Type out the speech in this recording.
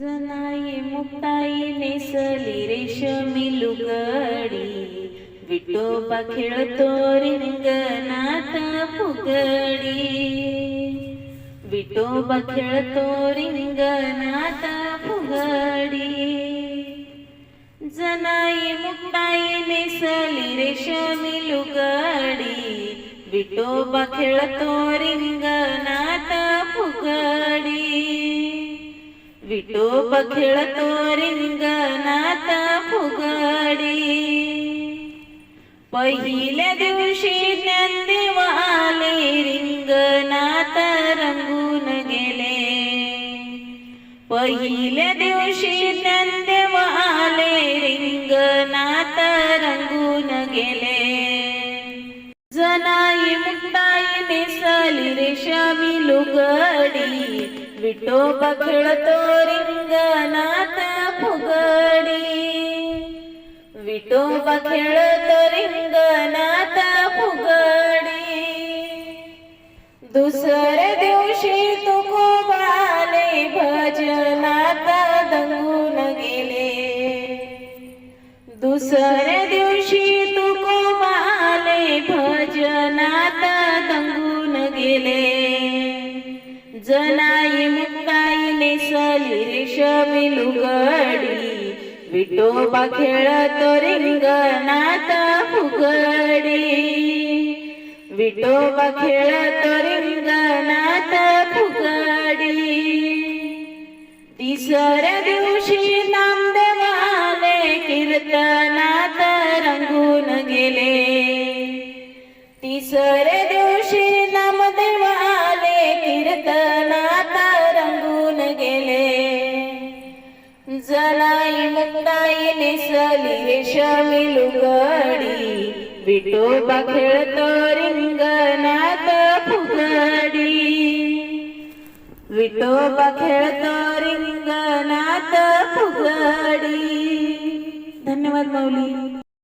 जनाई मुक्ताई नेसली रेशमी लुगडी. विठोबा खेळतो रिंगणात फुगडी. विठोबा खेळतो रिंगणात फुगडी. जनाई मुक्ताई नेसली रेशमी लुगडी. विठोबा खेळतो रिंगण खेळतो रिंगणात फुगडी. पहिल्या दिवशी ज्ञानदेव आले रिंगणात रंगून गेले. पहिल्या दिवशी ज्ञानदेव आले रिंगणात रंगून गेले. जनाई मुक्ताई नेसली रेशमी लुग विठोबा खेळतो रिंगणात फुगडी. विठोबा खेळतो रिंगणात फुगडी. दुसऱ्या दिवशी तुकोबाले भजनात दंगून गेले. दुसऱ्या दिवशी तुकोबाले भजनात दंगून गेले. जनाई मुक्ताई नेसली रेशमी लुगडी. विठोबा खेळतो रिंगणात फुगडी. विठोबा खेळतो रिंगणात फुगडी. तिसऱ्या दिवशी नामदेवाने कीर्तनात रंगून गेले. तिसऱ्या मुक्ताई नेसली रेशमी लुगडी. विठोबा खेळतो रिंगणात फुगडी. विठोबा खेळतो रिंगणात फुगडी. धन्यवाद मौली